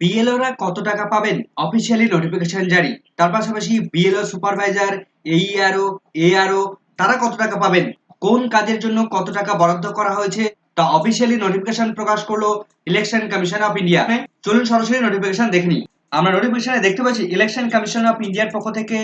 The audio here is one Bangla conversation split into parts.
বিএলওরা কত টাকা পাবেন? অফিসিয়ালি নোটিফিকেশন জারি। তার পাশাপাশি বিএলও সুপারভাইজার এইআরও এআরও তারা কত টাকা পাবেন? কোন কাজের জন্য কত টাকা বরাদ্দ করা হয়েছে? তা অফিসিয়ালি নোটিফিকেশন প্রকাশ করল ইলেকশন কমিশন অফ ইন্ডিয়া চলুন সরাসরি নোটিফিকেশন দেখে নিই। আমরা নোটিফিকেশনে দেখতে পাচ্ছি ইলেকশন কমিশন অফ ইন্ডিয়ার পক্ষ থেকে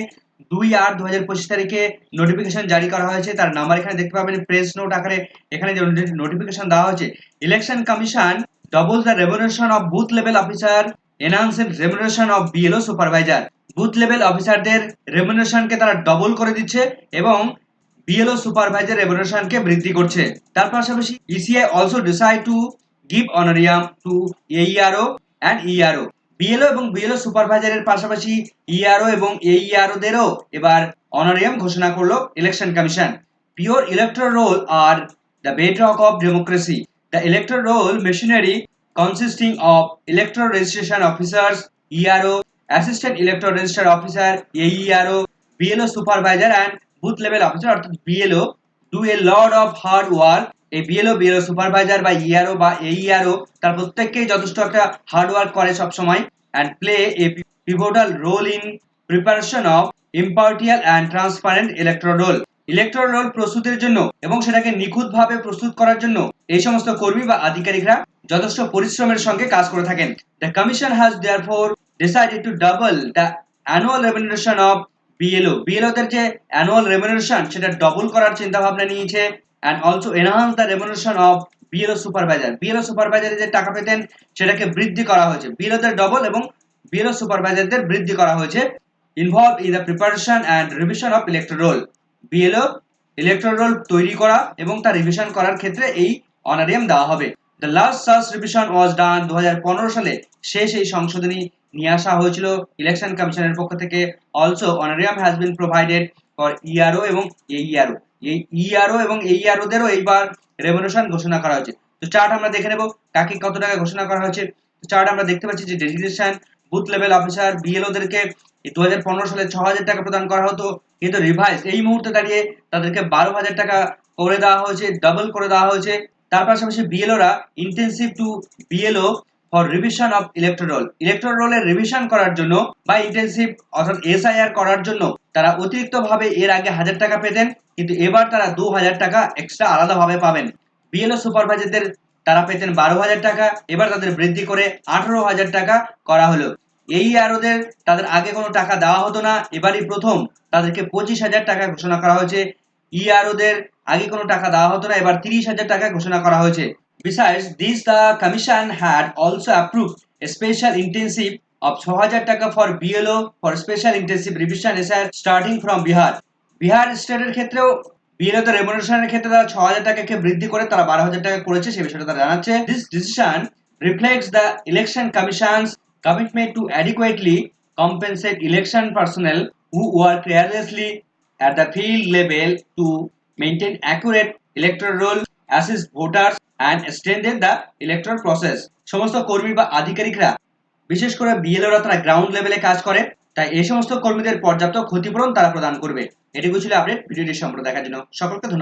দুই আট দু হাজার পঁচিশ তারিখে নোটিফিকেশন জারি করা হয়েছে। তার নাম্বার এখানে দেখতে পাবেন। প্রেস নোট আকারে এখানে যে নোটিফিকেশন দেওয়া হয়েছে। Election commission double the remuneration of booth level officer enhance remuneration of BLO supervisor booth level অফিসারদের রেমুনারেশনকে তারা ডবল করে দিচ্ছে এবং বিএলও সুপারভাইজার রেমুনারেশনকে বৃদ্ধি করছে। তার পাশাপাশি E ECI also decide to give honorarium to AERO and ERO BLO এবং বিএলও সুপারভাইজারের পাশাপাশি ইআরও এবং এইআরও দেরও এবার অনারিয়াম ঘোষণা করল election commission pure electoral roll R the bedrock of democracy. The electoral roll machinery consisting of electoral registration officers, ERO, assistant electoral register officer, AERO, BLO supervisor and booth level officer অর্থাৎ BLO do a lot of hard work এই বিএলও বিএলও সুপারভাইজার বা ইআরও বা এইআরও তার প্রত্যেককেই যথেষ্ট একটা হার্ড ওয়ার্ক করে সব সময় and play a pivotal role in preparation of impartial and transparent electoral roll electoral roll প্রস্তুতের জন্য এবং সেটাকে নিখুঁতভাবে প্রস্তুত করার জন্য এই সমস্ত কর্মী বা আধিকারিকরা যথেষ্ট পরিশ্রমের সঙ্গে কাজ করে থাকেন। The commission has therefore decided to double the annual remuneration of BLO বিএলওদের যে অ্যানুয়াল রেমুনারেশন সেটা ডবল করার চিন্তা ভাবনা নিয়েছে and also enhance the remuneration of BLO supervisor BLO সুপারভাইজারে যে টাকা পেতেন, সেটাকে বৃদ্ধি করা হয়েছে। বিএলওদের ডবল এবং বিএলও সুপারভাইজারদের বৃদ্ধি করা হয়েছে। Involve in the preparation and revision of electoral BLO electoral তৈরি করা এবং তা রিভিশন করার ক্ষেত্রে এই অনারিয়াম দেওয়া হবে। The last search revision was done দু হাজার পনেরো সালে। শেষ এই সংশোধনী নিয়ে আসা হয়েছিল ইলেকশন কমিশনের পক্ষ থেকে। Also honorarium has been provided for ERO এবং এইআরও এই ইআরও এবং এইআরও দেরও এইবার রেভলিউশন ঘোষণা করা হয়েছে। তো চার্ট আমরা দেখে নেব, কাকে কত টাকা ঘোষণা করা হয়েছে। চার্ট আমরা দেখতে পাচ্ছি যে ডেজিগনেশন বুথ লেভেল অফিসার বিএলওদেরকে দু হাজার পনেরো সালে ছ হাজার টাকা প্রদান করা হতো। কিন্তু রিভাইস এই মুহূর্তে দাঁড়িয়ে তাদেরকে বারো হাজার টাকা করে দেওয়া হয়েছে, ডাবল করে দেওয়া হয়েছে। তার পাশাপাশি বিএলওরা intensive to BLO for revision of electoral electoral রোলের রিভিশন করার জন্য বা ইন্টেন্সিভ অর্থাৎ এসআইআর করার জন্য তারা অতিরিক্ত ভাবে এর আগে হাজার টাকা পেতেন, কিন্তু এবার তারা দু হাজার টাকা এক্সট্রা আলাদাভাবে পাবেন। বিএলও সুপারভাইজারদের তারা পেতেন বারো হাজার টাকা, এবার তাদের বৃদ্ধি করে আঠারো হাজার টাকা করা হলো। এই আরোদের তাদের আগে কোনো টাকা দেওয়া হতো না এবারই প্রথম তাদেরকে পঁচিশ হাজার টাকা ঘোষণা করা হয়েছে। ইআরওদের আগে কোনো টাকা দেওয়া হতো না এবার তিরিশ হাজার টাকা ঘোষণা করা হয়েছে। Besides this, the Commission had also approved a special intensive of 6000 টাকা for BLO for special intensive revision SR starting from Bihar. Bihar স্টেটের ক্ষেত্রেও বিএলও তে রেমুনারেশনের ক্ষেত্রে তারা ছ হাজার টাকাকে বৃদ্ধি করে তারা বারো হাজার টাকা করেছে সে বিষয়টা তারা জানাচ্ছে। This decision reflects the election commission's commitment to adequately compensate election personnel who work tirelessly at the field level to maintain accurate electoral assist voters and strengthen the electoral process. সমস্ত কর্মী বা আধিকারিকরা বিশেষ করে বিএলওরা তারা গ্রাউন্ড লেভেলে কাজ করে তাই এই সমস্ত কর্মীদের পর্যাপ্ত ক্ষতিপূরণ তারা প্রদান করবে এটুকু ছিল আপডেট ভিডিওটি সম্পর্কে দেখার জন্য সকলকে ধন্যবাদ